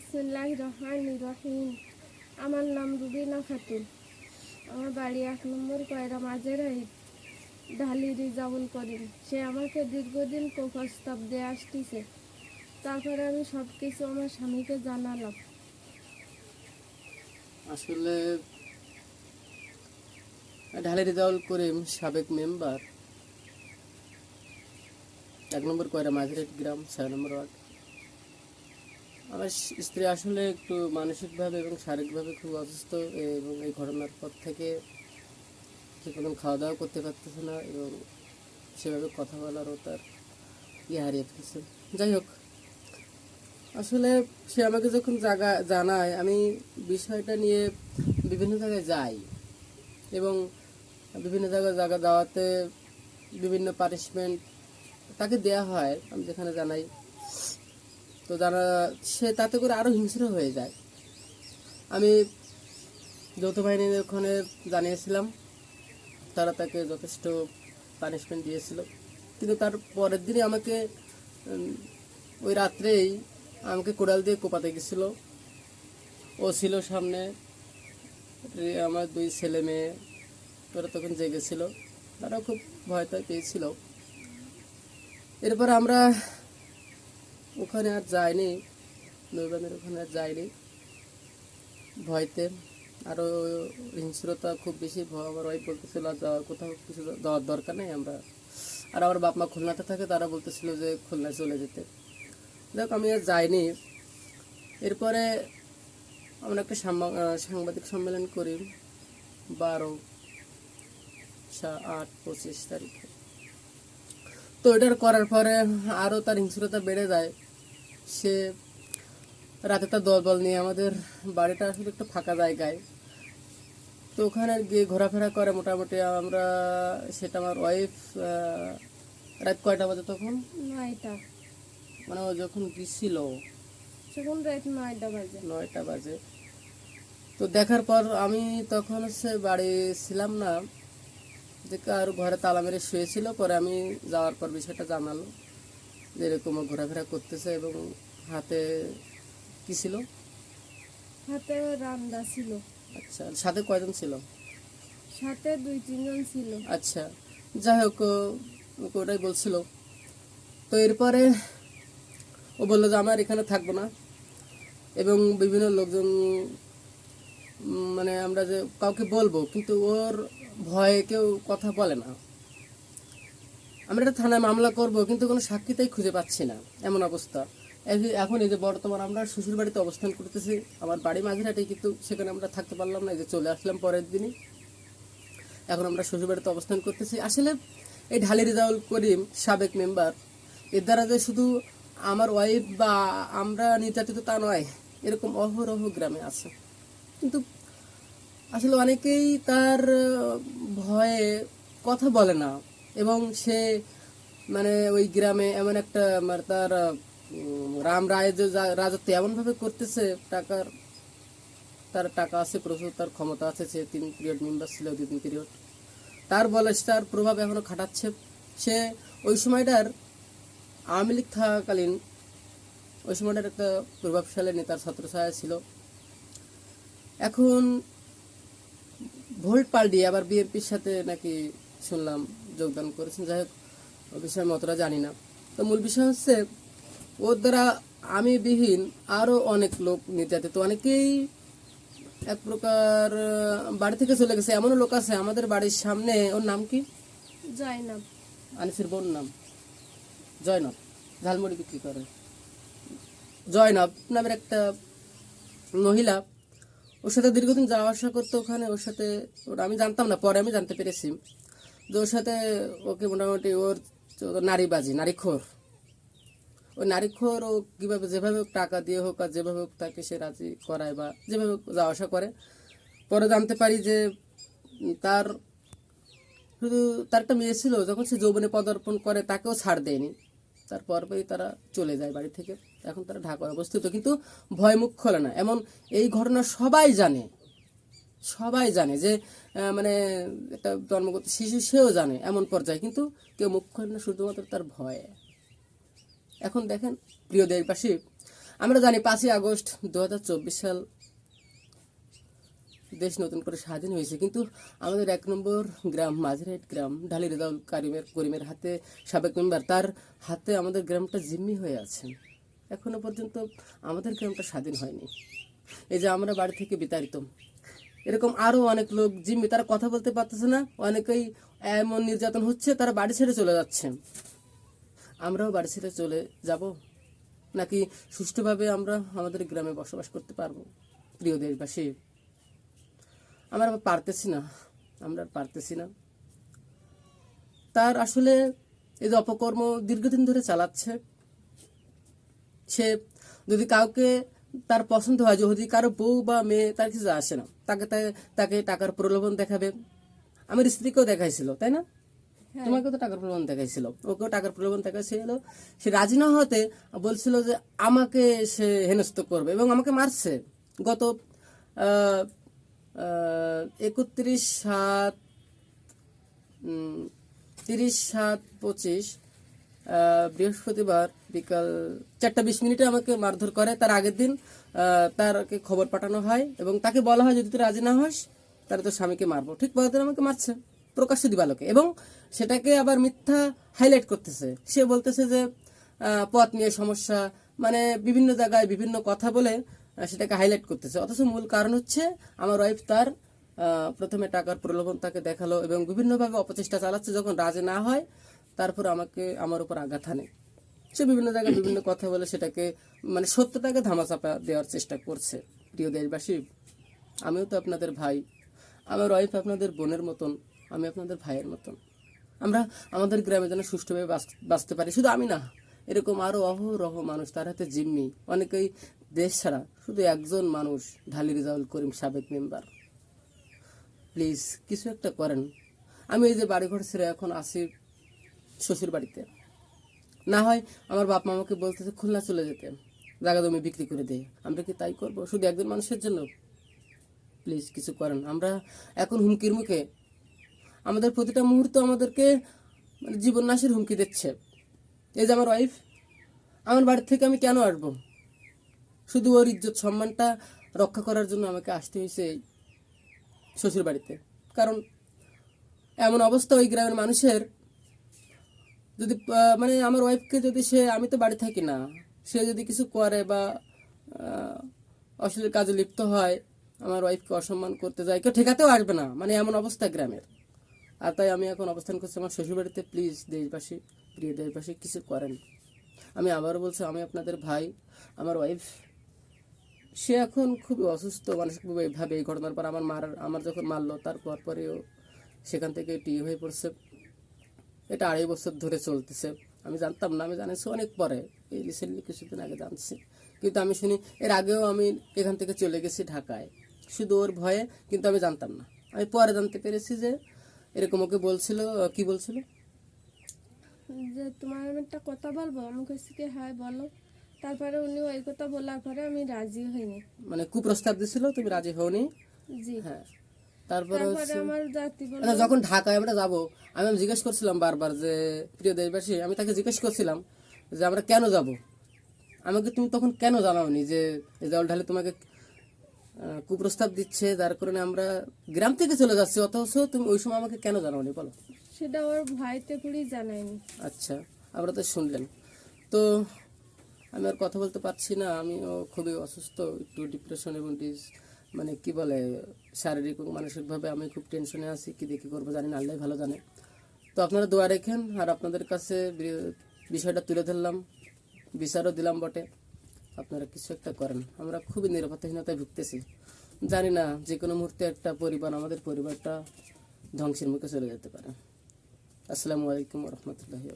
বিসমুল্লাহ রহমান রহিম আমার নাম রুবিনা খাতুন। আমার বাড়ি এক নম্বর কয়রা মাঝের ঢালি রিজাবুল করিম। সে আমাকে দীর্ঘদিন প্রস্তাব দিয়ে আসতেছে। তারপরে আমি সব কিছু আমার স্বামীকে জানালাম। আসলে ঢালি রিজাউল করিম সাবেক মেম্বার। এক নম্বর কয়রা মাঝরেট গ্রাম, ছয় নম্বর ওয়ার্ড। আমার স্ত্রী আসলে একটু মানসিকভাবে এবং শারীরিকভাবে খুব অসুস্থ এবং এই ঘটনার পর থেকে ঠিক মতন খাওয়া দাওয়া করতে পারতেছে না এবং সেভাবে কথা বলারও তার ইয়ে হারিয়ে ফেলছে। যাই হোক, আসলে সে আমাকে যখন জায়গা জানায়, আমি বিষয়টা নিয়ে বিভিন্ন জায়গায় যাই এবং বিভিন্ন জায়গায় জায়গা দেওয়াতে বিভিন্ন পানিশমেন্ট তাকে দেয়া হয়, আমি যেখানে জানাই। তো যারা, সে তাতে করে আরও হিংস্র হয়ে যায়। আমি যৌথ বাহিনীর ওখানে জানিয়েছিলাম, তারা তাকে যথেষ্ট পানিশমেন্ট দিয়েছিল। কিন্তু তার পরের দিনই আমাকে ওই রাত্রেই আমাকে কোড়াল দিয়ে কোপাতে গেছিল। ও ছিল সামনে আমার দুই ছেলে মেয়ে, ওরা তখন জেগেছিল তারা খুব ভয় পেয়েছিল। এরপর আমরা ওখানে আর যায়নি নৈবানের ওখানে আর যায়নি। ভয়তে আরও হিংস্রতা খুব বেশি ভয় আমার ওয়াইফ বলতেছিল কোথাও কিছু যাওয়ার দরকার নেই আমরা। আর আমার বাপ মা খুলনাতে থাকে, তারা বলতেছিল যে খুলনায় চলে যেতে। দেখ আমি আর যাইনি। এরপরে আমরা একটা সাংবাদিক সম্মেলন করি, বারো আট, পঁচিশ তারিখে। তো এটার করার পরে আরও তার হিংস্রতা বেড়ে যায়। সে রাতে তার দল বল নিয়ে আমাদের বাড়িটা আসলে একটু ফাঁকা জায়গায়। তো ওখানে গিয়ে ঘোরাফেরা করে মোটামুটি আমরা সেটা আমার ওয়াইফ রাত কয়টা বাজে তখন? নয়টা। মানে ও যখন গেছিল তখন রাত নয়টা বাজে। নয়টা বাজে। তো দেখার পর আমি তখন হচ্ছে বাড়ি ছিলাম না। যে কার ঘরে তালা মেরে শুয়েছিল পরে আমি যাওয়ার পর বিষয়টা জানালো যে এরকম ঘোরাফেরা করতেছে এবং হাতে কি ছিল? হাতে রান্দা ছিল। আচ্ছা সাথে কয়জন ছিল? সাথে দুই তিনজন ছিল। আচ্ছা যাই হোক ওটাই বলছিল। তো এরপরে ও বলল যে আমার এখানে থাকব না এবং বিভিন্ন লোকজন মানে আমরা যে কাউকে বলব কিন্তু ওর ভয়ে কেউ কথা বলে না। আমরা একটা থানায় মামলা করব, কিন্তু কোনো সাক্ষীতাই খুঁজে পাচ্ছি না। এমন অবস্থা। এখন এই যে বর্তমান আমরা শ্বশুর বাড়িতে অবস্থান করতেছি, আমার বাড়ি মাঝেরাটেই কিন্তু সেখানে আমরা থাকতে পারলাম না, এই যে চলে আসলাম পরের দিনই। এখন আমরা শ্বশুরবাড়িতে অবস্থান করতেছি। আসলে এই ঢালি রেজাউল করিম সাবেক মেম্বার, এর দ্বারা যে শুধু আমার ওয়াইফ বা আমরা নির্যাতিত তা নয়, এরকম অহরহ গ্রামে আছে। কিন্তু আসলে অনেকেই তার ভয়ে কথা বলে না। এবং সে মানে ওই গ্রামে এমন একটা মানে তার রাম রায় যে রাজত্ব এমনভাবে করতেছে, টাকার, তার টাকা আছে, প্রচুর, তার ক্ষমতা আছে, সে তিন পিরিয়ড মেম্বার ছিল দুই তিন পিরিয়ড। তার বলে তার প্রভাব এখনও খাটাচ্ছে। সে ওই সময়টার আওয়ামী লীগ থাকাকালীন, ওই সময়টার একটা প্রভাবশালী নেতার ছত্রছায়া ছিল। এখন ভোল্ট পাল্টিয়ে আবার বিএনপির সাথে নাকি শুনলাম যোগদান করেছেন। যাই হোক ও বিষয়ে আমি অতটা জানি না। তো মূল বিষয় হচ্ছে ওর দ্বারা আমি বিহীন আরও অনেক লোক নির্যাতিত। অনেকেই এক প্রকার বাড়ি থেকে চলে গেছে। এমনও লোক আছে আমাদের বাড়ির সামনে। ওর নাম কি? জয়নাব। আনিসের বোন নাম? জয়নব। ঝালমুড়ি বিক্রি করে। জয়নব নামের একটা মহিলা ওর সাথে দীর্ঘদিন যাওয়া আসা করতো ওখানে, ওর সাথে ওর- আমি জানতাম না, পরে আমি জানতে পেরেছি। যে ওর সাথে ওকে মোটামুটি ওর নারীবাজি, নারীখোর। ওই নারীখোর ও কীভাবে, যেভাবে হোক টাকা দিয়ে হোক আর যেভাবে হোক তাকে সে রাজি করায় বা যেভাবে যাওয়া আসা করে। পরে জানতে পারি যে তার শুধু তার একটা মেয়ে ছিল, যখন সে যৌবনে পদার্পণ করে তাকেও ছাড় দেয়নি। তারপরই তারা চলে যায় বাড়ি থেকে। এখন তারা ঢাকায় অবস্থিত, কিন্তু ভয় মুখ খোলে না। এমন এই ঘটনা সবাই জানে সবাই জানে যে মানে একটা জন্মগত শিশু সেও জানে এমন পর্যায়ে, কিন্তু কেউ মুখ খোলে না, শুধুমাত্র তার ভয়ে। এখন দেখেন, প্রিয় দেশবাসী, আমরা জানি পাঁচই আগস্ট দু হাজার চব্বিশ সাল দেশ নতুন করে স্বাধীন হয়েছে। কিন্তু আমাদের এক নম্বর গ্রাম মাঝরাইট গ্রাম ঢালি রেজাউল কারিমের, করিমের হাতে সাবেক মেম্বার, তার হাতে আমাদের গ্রামটা জিম্মি হয়ে আছে। এখনও পর্যন্ত আমাদের গ্রামটা স্বাধীন হয়নি। এই যে আমরা বাড়ি থেকে বিতাড়িত। এরকম আরও অনেক লোক জিম্মি, তারা কথা বলতে পারতেছে না। অনেকেই এমন নির্যাতন হচ্ছে, তারা বাড়ি ছেড়ে চলে যাচ্ছে। আমরাও বাড়ি ছেড়ে চলে যাব? নাকি সুষ্ঠুভাবে আমরা আমাদের গ্রামে বসবাস করতে পারব? প্রিয় দেশবাসী আমরা পারতেছি না। আমরা আর পারতেছি না। তার আসলে এই যে অপকর্ম দীর্ঘদিন ধরে চালাচ্ছে। সে যদি কাউকে তার পছন্দ হয় যদি কারও বউ বা মেয়ে তার কিছু আসে না তাকে তাকে টাকার প্রলোভন দেখাবে। আমার স্ত্রীকেও দেখাইছিল তাই না? তোমাকে তো টাকার প্রলোভন দেখাইছিল ওকেও টাকার প্রলোভন দেখাইছিল সে রাজি না হতে বলছিল যে আমাকে সে হেনস্থ করবে এবং আমাকে মারছে। গত একত্রিশ সাত তিরিশ সাত পঁচিশ বৃহস্পতিবার বিকাল চারটা বিশ মিনিটে আমাকে মারধর করে। তার আগের দিন তারকে খবর পাঠানো হয় এবং তাকে বলা হয়, যদি তুই রাজি না হস, তাহলে তোর স্বামীকে মারবো। ঠিক পরের দিন আমাকে মারছে, প্রকাশ্য দিবালোকে এবং সেটাকে আবার মিথ্যা হাইলাইট করতেছে। সে বলতেছে যে পথ নিয়ে সমস্যা মানে বিভিন্ন জায়গায় বিভিন্ন কথা বলে সেটাকে হাইলাইট করতেছে। অথচ মূল কারণ হচ্ছে আমার ওয়াইফ তার প্রথমে টাকার প্রলোভন তাকে দেখাল এবং বিভিন্নভাবে অপচেষ্টা চালাচ্ছে যখন রাজি না হয়, তারপর আমাকে আমার উপর আঘাত হানে। সে বিভিন্ন জায়গায় বিভিন্ন কথা বলে সেটাকে মানে সত্যটাকে ধামাচাপা দেওয়ার চেষ্টা করছে। প্রিয় দেশবাসী, আমিও তো আপনাদের ভাই। আমার ওয়াইফ আপনাদের বোনের মতন, আমি আপনাদের ভাইয়ের মতন। আমরা আমাদের গ্রামে যেন সুষ্ঠুভাবে বাঁচ- বাঁচতে পারি। শুধু আমি না, এরকম আরও অহরহ মানুষ তার হাতে জিম্মি। অনেকেই দেশ ছাড়া শুধু একজন মানুষ ঢালি রেজাউল করিম সাবেক মেম্বার। প্লিজ, কিছু একটা করেন। আমি এই যে বাড়িঘর ছেড়ে এখন আসি শ্বশুর বাড়িতে। না হয় আমার বাপ মা আমাকে বলতেছে, খুলনা চলে যেতে। জায়গা জমি বিক্রি করে দেয় আমরা কি তাই করব? শুধু একজন মানুষের জন্য? প্লিজ, কিছু করেন। আমরা এখন হুমকির মুখে। আমাদের প্রতিটা মুহূর্ত আমাদেরকে মানে জীবন নাশের হুমকি দিচ্ছে। এই যে আমার ওয়াইফ আমার বাড়ি থেকে আমি কেন আসব? শুধু ওর ইজ্জত সম্মানটা রক্ষা করার জন্য আমাকে আসতে হয়েছে শ্বশুর বাড়িতে কারণ এমন অবস্থা ওই গ্রামের মানুষের যদি মানে আমার ওয়াইফকে যদি সে, আমি তো বাড়ি থাকি না, সে যদি কিছু করে বা অশ্লীল কাজে লিপ্ত হয়, আমার ওয়াইফকে অসম্মান করতে যায়, কেউ ঠেকাতেও আসবে না। মানে এমন অবস্থা গ্রামের। আর তাই আমি এখন অবস্থান করছি আমার শ্বশুরবাড়িতে। প্লিজ দেশবাসী, প্রিয় দেশবাসী, কিছু করেন। আমি আবারও বলছি, আমি আপনাদের ভাই, আমার ওয়াইফ সে এখন খুবই অসুস্থ, মানসিকভাবে এই ঘটনার পর আমার মার, আমার যখন মারলো, তারপর পরেও সেখান থেকে টি হয়ে পড়ছে। এটা আড়াই বছর ধরে চলতেছে। আমি জানতাম না, আমি জানিছি অনেক পরে। এই রিসেন্টলি কিছুদিন আগে জানছি। কিন্তু আমি শুনি, এর আগেও আমি এখান থেকে চলে গেছি ঢাকায়। শুধু ওর ভয়ে, কিন্তু আমি জানতাম না। আমি পরে জানতে পেরেছি যে এরকম ওকে বলছিল, কি বলছিল? যে, তোমার আমি একটা কথা বলব? আমি কাছে কি হ্যাঁ বলো। তারপরে উনি ওই কথা বলার পরে আমি রাজি হইনি। মানে কুপ্রস্তাব দিছিল তুমি রাজি হওনি? জি। হ্যাঁ। তারপরে আমার জাতি বলল আচ্ছা যখন ঢাকায় আমরা যাব আমি জিজ্ঞেস করছিলাম বারবার যে প্রিয় দেশবাসী আমি তাকে জিজ্ঞেস করছিলাম যে আমরা কেন যাব? আমাকে তুমি তখন কেন জানাওনি যে রেজাউল ঢালে তোমাকে কুপ্রস্তাব দিচ্ছে যার কারণে আমরা গ্রাম থেকে চলে যাচ্ছি অথচ তুমি ওই সময় আমাকে কেন জানাওনি বলো? সেটা ওর ভাইতে পুরি জানায়নি আচ্ছা আমরা তো শুনলেন। তো আমি আর কথা বলতে পারছি না। আমিও খুবই অসুস্থ, একটু ডিপ্রেশন এবং ডিস মানে কি বলে, শারীরিক এবং মানসিকভাবে আমি খুব টেনশনে আছি। কি দেখি করব জানি না আল্লাহ ভালো জানে। তো আপনারা দোয়া রেখেন, আর আপনাদের কাছে বিষয়টা তুলে ধরলাম, বিচারও দিলাম বটে। আপনারা কিছু একটা করেন। আমরা খুবই নিরাপত্তাহীনতায় ভুগতেছি। জানি না যে কোনো মুহূর্তে একটা পরিবার, আমাদের পরিবারটা ধ্বংসের মুখে চলে যেতে পারে। আসসালামু আলাইকুম রহমতুল্লাহি